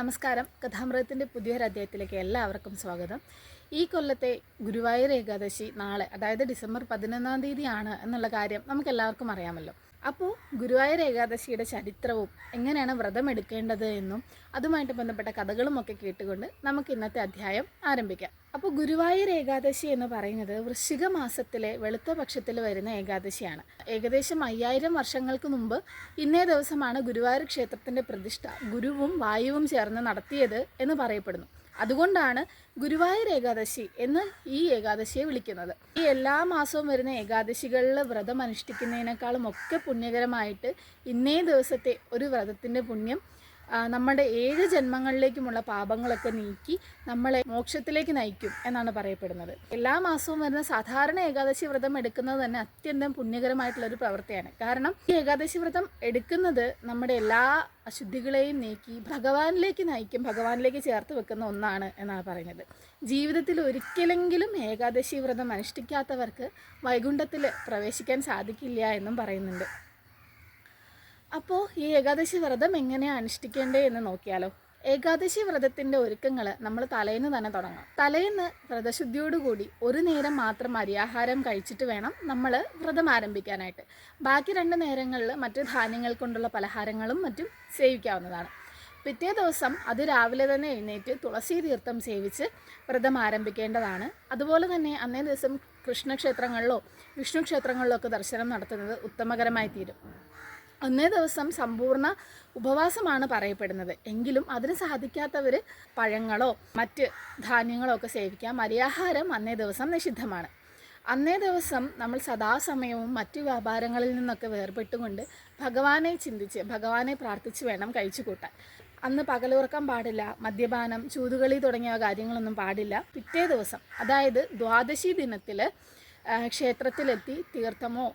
നമസ്കാരം. കഥാമൃതത്തിന്റെ പുതിയൊരു അധ്യായത്തിലേക്ക് എല്ലാവർക്കും സ്വാഗതം. ഈ കൊല്ലത്തെ ഗുരുവായൂർ ഏകാദശി നാളെ അതായത് ഡിസംബർ പതിനൊന്നാം തീയതിയാണ് എന്നുള്ള കാര്യം നമുക്കെല്ലാവർക്കും അറിയാമല്ലോ. അപ്പോൾ ഗുരുവായൂർ ഏകാദശിയുടെ ചരിത്രവും എങ്ങനെയാണ് വ്രതം എടുക്കേണ്ടത് എന്നും അതുമായിട്ട് ബന്ധപ്പെട്ട കഥകളും ഒക്കെ കേട്ടുകൊണ്ട് നമുക്ക് ഇന്നത്തെ അധ്യായം ആരംഭിക്കാം. അപ്പോൾ ഗുരുവായൂർ ഏകാദശി എന്ന് പറയുന്നത് വൃശ്ചിക മാസത്തിലെ വെളുത്ത പക്ഷത്തിൽ വരുന്ന ഏകാദശിയാണ്. ഏകദേശം അയ്യായിരം വർഷങ്ങൾക്ക് മുമ്പ് ഇന്നേ ദിവസമാണ് ഗുരുവായൂർ ക്ഷേത്രത്തിന്റെ പ്രതിഷ്ഠ ഗുരുവും വായുവും ചേർന്ന് നടത്തിയത് എന്ന് പറയപ്പെടുന്നു. അതുകൊണ്ടാണ് ഗുരുവായൂർ ഏകാദശി എന്ന് ഈ ഏകാദശിയെ വിളിക്കുന്നത്. ഈ എല്ലാ മാസവും വരുന്ന ഏകാദശികളിൽ വ്രതം അനുഷ്ഠിക്കുന്നതിനേക്കാളും ഒക്കെ പുണ്യകരമായിട്ട് ഇന്നേ ദിവസത്തെ ഒരു വ്രതത്തിന്റെ പുണ്യം നമ്മുടെ ഏഴ് ജന്മങ്ങളിലേക്കുമുള്ള പാപങ്ങളൊക്കെ നീക്കി നമ്മളെ മോക്ഷത്തിലേക്ക് നയിക്കും എന്നാണ് പറയപ്പെടുന്നത്. എല്ലാ മാസവും വരുന്ന സാധാരണ ഏകാദശി വ്രതം എടുക്കുന്നത് തന്നെ അത്യന്തം പുണ്യകരമായിട്ടുള്ള ഒരു പ്രവൃത്തിയാണ്. കാരണം ഈ ഏകാദശി വ്രതം എടുക്കുന്നത് നമ്മുടെ എല്ലാ അശുദ്ധികളെയും നീക്കി ഭഗവാനിലേക്ക് നയിക്കും ഭഗവാനിലേക്ക് ചേർത്ത് വെക്കുന്ന ഒന്നാണ് എന്നാണ് പറയുന്നത്. ജീവിതത്തിൽ ഒരിക്കലെങ്കിലും ഏകാദശി വ്രതം അനുഷ്ഠിക്കാത്തവർക്ക് വൈകുണ്ഠത്തിൽ പ്രവേശിക്കാൻ സാധിക്കില്ല എന്നും പറയുന്നുണ്ട്. അപ്പോൾ ഈ ഏകാദശി വ്രതം എങ്ങനെയാണ് അനുഷ്ഠിക്കേണ്ടത് എന്ന് നോക്കിയാലോ? ഏകാദശി വ്രതത്തിന്റെ ഒരുക്കങ്ങൾ നമ്മൾ തലേന്ന് തന്നെ തുടങ്ങാം. തലേന്ന് വ്രതശുദ്ധിയോടുകൂടി ഒരു നേരം മാത്രം അരിയാഹാരം കഴിച്ചിട്ട് വേണം നമ്മൾ വ്രതം ആരംഭിക്കാനായിട്ട്. ബാക്കി രണ്ട് നേരങ്ങളിൽ മറ്റ് ധാന്യങ്ങൾ കൊണ്ടുള്ള പലഹാരങ്ങളും മറ്റും സേവിക്കാവുന്നതാണ്. പിറ്റേ ദിവസം അത് രാവിലെ തന്നെ എഴുന്നേറ്റ് തുളസി തീർത്ഥം സേവിച്ച് വ്രതം ആരംഭിക്കേണ്ടതാണ്. അതുപോലെ തന്നെ അന്നേ ദിവസം കൃഷ്ണക്ഷേത്രങ്ങളിലോ വിഷ്ണു ക്ഷേത്രങ്ങളിലോ ഒക്കെ ദർശനം നടത്തുന്നത് ഉത്തമകരമായി തീരും. അന്നേ ദിവസം സമ്പൂർണ ഉപവാസമാണ് പറയപ്പെടുന്നത്. എങ്കിലും അതിന് സാധിക്കാത്തവർ പഴങ്ങളോ മറ്റ് ധാന്യങ്ങളോ ഒക്കെ സേവിക്കാം മര്യാഹാരം അന്നേ ദിവസം നിഷിദ്ധമാണ്. അന്നേ ദിവസം നമ്മൾ സദാസമയവും മറ്റു വ്യാപാരങ്ങളിൽ നിന്നൊക്കെ വേർപെട്ടുകൊണ്ട് ഭഗവാനെ ചിന്തിച്ച് ഭഗവാനെ പ്രാർത്ഥിച്ച് വേണം കഴിച്ചു കൂട്ടാൻ. അന്ന് പകലുറക്കം പാടില്ല മദ്യപാനം ചൂതുകളി തുടങ്ങിയ കാര്യങ്ങളൊന്നും പാടില്ല. പിറ്റേ ദിവസം അതായത് ദ്വാദശി ദിനത്തിൽ ക്ഷേത്രത്തിലെത്തി തീർത്ഥമോ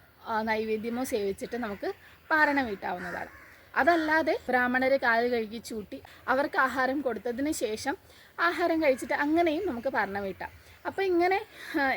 നൈവേദ്യമോ സേവിച്ചിട്ട് നമുക്ക് പാരണ വീട്ടാവുന്നതാണ്. അതല്ലാതെ ബ്രാഹ്മണരെ കാൽ കഴുകി ചൂട്ടി അവർക്ക് ആഹാരം കൊടുത്തതിന് ശേഷം ആഹാരം കഴിച്ചിട്ട് അങ്ങനെയും നമുക്ക് പറഞ്ഞ വീട്ടാം. അപ്പോൾ ഇങ്ങനെ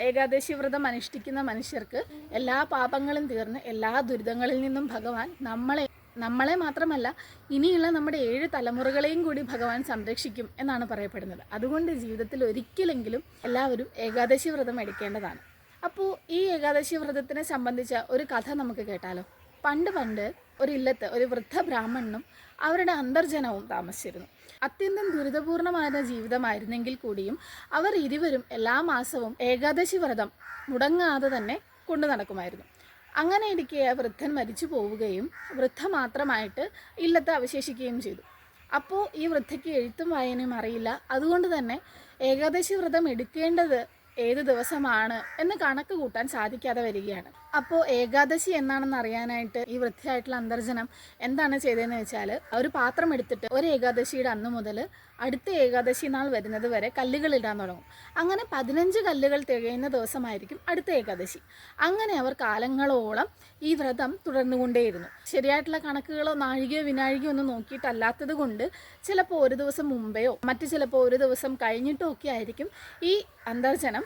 ഏകാദശി വ്രതം അനുഷ്ഠിക്കുന്ന മനുഷ്യർക്ക് എല്ലാ പാപങ്ങളും തീർന്ന് എല്ലാ ദുരിതങ്ങളിൽ നിന്നും ഭഗവാൻ നമ്മളെ നമ്മളെ മാത്രമല്ല ഇനിയുള്ള നമ്മുടെ ഏഴ് തലമുറകളെയും കൂടി ഭഗവാൻ സംരക്ഷിക്കും എന്നാണ് പറയപ്പെടുന്നത്. അതുകൊണ്ട് ജീവിതത്തിൽ ഒരിക്കലെങ്കിലും എല്ലാവരും ഏകാദശി വ്രതം എടുക്കേണ്ടതാണ്. അപ്പോൾ ഈ ഏകാദശി വ്രതത്തിനെ സംബന്ധിച്ച ഒരു കഥ നമുക്ക് കേട്ടാലോ? പണ്ട് പണ്ട് ഒരു ഇല്ലത്ത് ഒരു വൃദ്ധ ബ്രാഹ്മണനും അവരുടെ അന്തർജനവും താമസിച്ചിരുന്നു. അത്യന്തം ദുരിതപൂർണമായ ജീവിതമായിരുന്നെങ്കിൽ കൂടിയും അവർ ഇരുവരും എല്ലാ മാസവും ഏകാദശി വ്രതം മുടങ്ങാതെ തന്നെ കൊണ്ടു നടക്കുമായിരുന്നു. അങ്ങനെ ഇരിക്കെ വൃദ്ധൻ മരിച്ചു പോവുകയും വൃദ്ധ മാത്രമായിട്ട് ഇല്ലത്ത് അവശേഷിക്കുകയും ചെയ്തു. അപ്പോൾ ഈ വൃദ്ധയ്ക്ക് എഴുത്തും വായനയും അറിയില്ല. അതുകൊണ്ട് തന്നെ ഏകാദശി വ്രതം എടുക്കേണ്ടത് ഏത് ദിവസമാണ് എന്ന് കണക്ക് കൂട്ടാൻ സാധിക്കാതെ വരികയാണ്. അപ്പോൾ ഏകാദശി എന്നാണെന്ന് അറിയാനായിട്ട് ഈ വൃത്തിയായിട്ടുള്ള അന്തർജനം എന്താണ് ചെയ്തതെന്ന് വെച്ചാൽ ഒരു പാത്രം എടുത്തിട്ട് ഒരു ഏകാദശിയുടെ അന്ന് മുതൽ അടുത്ത ഏകാദശി നാൾ വരുന്നത് വരെ കല്ലുകൾ ഇടാൻ തുടങ്ങും. അങ്ങനെ പതിനഞ്ച് കല്ലുകൾ തികയുന്ന ദിവസമായിരിക്കും അടുത്ത ഏകാദശി. അങ്ങനെ അവർ കാലങ്ങളോളം ഈ വ്രതം തുടർന്നുകൊണ്ടേയിരുന്നു. ശരിയായിട്ടുള്ള കണക്കുകളോ നാഴികയോ വിനാഴികയോ ഒന്നും നോക്കിയിട്ടല്ലാത്തത് കൊണ്ട് ചിലപ്പോൾ ഒരു ദിവസം മുമ്പെയോ മറ്റു ചിലപ്പോൾ ഒരു ദിവസം കഴിഞ്ഞിട്ടോ ഒക്കെ ആയിരിക്കും ഈ അന്തർജനം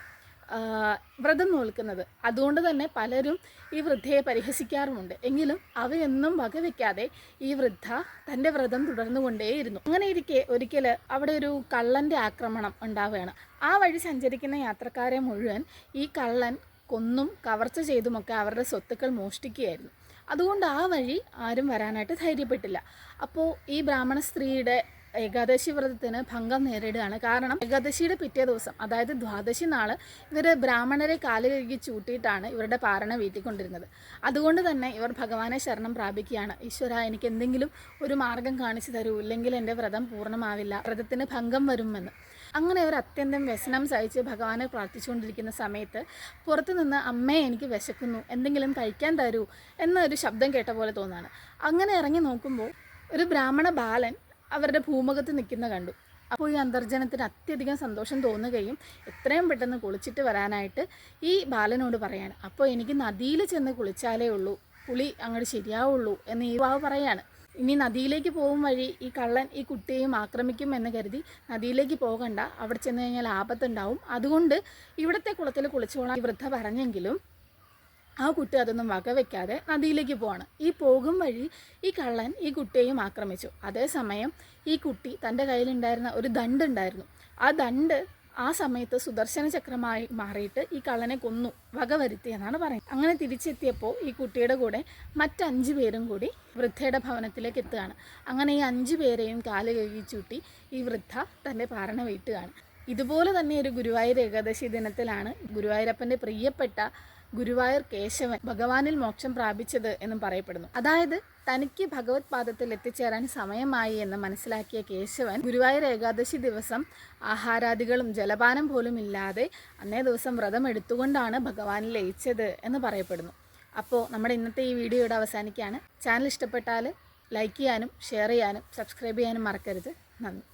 വ്രതം നോൽക്കുന്നത്. അതുകൊണ്ട് തന്നെ പലരും ഈ വൃദ്ധയെ പരിഹസിക്കാറുമുണ്ട്. എങ്കിലും അവയൊന്നും വകവെക്കാതെ ഈ വൃദ്ധ തന്റെ വ്രതം തുടർന്നുകൊണ്ടേയിരുന്നു. അങ്ങനെ ഇരിക്കെ ഒരിക്കൽ അവിടെ ഒരു കള്ളന്റെ ആക്രമണം ഉണ്ടാവുകയാണ്. ആ വഴി സഞ്ചരിക്കുന്ന യാത്രക്കാരെ മുഴുവൻ ഈ കള്ളൻ കൊന്നും കവർച്ച ചെയ്തുമൊക്കെ അവരുടെ സ്വത്തുക്കൾ മോഷ്ടിക്കുകയായിരുന്നു. അതുകൊണ്ട് ആ വഴി ആരും വരാനായിട്ട് ധൈര്യപ്പെട്ടില്ല. അപ്പോൾ ഈ ബ്രാഹ്മണ സ്ത്രീയുടെ ഏകാദശി വ്രതത്തിന് ഭംഗം നേരിടുകയാണ്. കാരണം ഏകാദശിയുടെ പിറ്റേ ദിവസം അതായത് ദ്വാദശി നാൾ ഇവർ ബ്രാഹ്മണരെ കാൽ കഴുകി ചൂട്ടിയിട്ടാണ് ഇവരുടെ പാരണ വീട്ടിക്കൊണ്ടിരുന്നത്. അതുകൊണ്ട് തന്നെ ഇവർ ഭഗവാനെ ശരണം പ്രാപിക്കുകയാണ്. ഈശ്വര എനിക്ക് എന്തെങ്കിലും ഒരു മാർഗം കാണിച്ചു തരൂ. ഇല്ലെങ്കിൽ എന്റെ വ്രതം പൂർണമാവില്ല. വ്രതത്തിന് ഭംഗം വരുമെന്ന്. അങ്ങനെ അവർ അത്യന്തം വ്യസനം സഹിച്ച് ഭഗവാനെ പ്രാർത്ഥിച്ചുകൊണ്ടിരിക്കുന്ന സമയത്ത് പുറത്തുനിന്ന് അമ്മേ എനിക്ക് വിശക്കുന്നു. എന്തെങ്കിലും കഴിക്കാൻ തരൂ എന്നൊരു ശബ്ദം കേട്ട പോലെ തോന്നാണ്. അങ്ങനെ ഇറങ്ങി നോക്കുമ്പോൾ ഒരു ബ്രാഹ്മണ ബാലൻ അവരുടെ ഭൂമുഖത്ത് നിൽക്കുന്ന കണ്ടു. അപ്പോൾ ഈ അന്തർജനത്തിന് അത്യധികം സന്തോഷം തോന്നുകയും എത്രയും പെട്ടെന്ന് കുളിച്ചിട്ട് വരാനായിട്ട് ഈ ബാലനോട് പറയാണ്. അപ്പോൾ എനിക്ക് നദിയിൽ ചെന്ന് കുളിച്ചാലേ ഉള്ളൂ കുളി അങ്ങോട്ട് ശരിയാവുള്ളൂ എന്ന് ഈ വാവ് പറയാണ്. ഇനി നദിയിലേക്ക് പോകും വഴി ഈ കള്ളൻ ഈ കുട്ടിയെയും ആക്രമിക്കും എന്ന് കരുതി നദിയിലേക്ക് പോകണ്ട. അവിടെ ചെന്ന് കഴിഞ്ഞാൽ ആപത്തുണ്ടാവും. അതുകൊണ്ട് ഇവിടുത്തെ കുളത്തിൽ കുളിച്ചോളാം. ഈ വൃദ്ധ പറഞ്ഞെങ്കിലും ആ കുട്ടി അതൊന്നും വകവെക്കാതെ നദിയിലേക്ക് പോവാണ്. ഈ പോകും വഴി ഈ കള്ളൻ ഈ കുട്ടിയെയും ആക്രമിച്ചു. അതേസമയം ഈ കുട്ടി തന്റെ കയ്യിലുണ്ടായിരുന്ന ഒരു ദണ്ടുണ്ടായിരുന്നു ആ ദണ്ട് ആ സമയത്ത് സുദർശന ചക്രമായി മാറിയിട്ട് ഈ കള്ളനെ കൊന്നു. വകവരുത്തി എന്നാണ് പറയുന്നത്. അങ്ങനെ തിരിച്ചെത്തിയപ്പോൾ ഈ കുട്ടിയുടെ കൂടെ മറ്റഞ്ച് പേരും കൂടി വൃദ്ധയുടെ ഭവനത്തിലേക്ക് എത്തുകയാണ്. അങ്ങനെ ഈ അഞ്ച് പേരെയും കാൽ കഴുകി ചൂട്ടി ഈ വൃദ്ധ തന്റെ പാരണ വീട്ടുകയാണ്. ഇതുപോലെ തന്നെ ഒരു ഗുരുവായൂർ ഏകാദശി ദിനത്തിലാണ് ഗുരുവായൂരപ്പന്റെ പ്രിയപ്പെട്ട ഗുരുവായൂർ കേശവൻ ഭഗവാനിൽ മോക്ഷം പ്രാപിച്ചത് എന്നും പറയപ്പെടുന്നു. അതായത് തനിക്ക് ഭഗവത് പാദത്തിൽ എത്തിച്ചേരാൻ സമയമായി എന്ന് മനസ്സിലാക്കിയ കേശവൻ ഗുരുവായൂർ ഏകാദശി ദിവസം ആഹാരാദികളും ജലപാനം പോലും ഇല്ലാതെ അന്നേ ദിവസം വ്രതം എടുത്തുകൊണ്ടാണ് ഭഗവാനിൽ ലയിച്ചത് എന്ന് പറയപ്പെടുന്നു. അപ്പോൾ നമ്മുടെ ഇന്നത്തെ ഈ വീഡിയോ ഇവിടെ അവസാനിക്കുകയാണ്. ചാനൽ ഇഷ്ടപ്പെട്ടാൽ ലൈക്ക് ചെയ്യാനും ഷെയർ ചെയ്യാനും സബ്സ്ക്രൈബ് ചെയ്യാനും മറക്കരുത്. നന്ദി.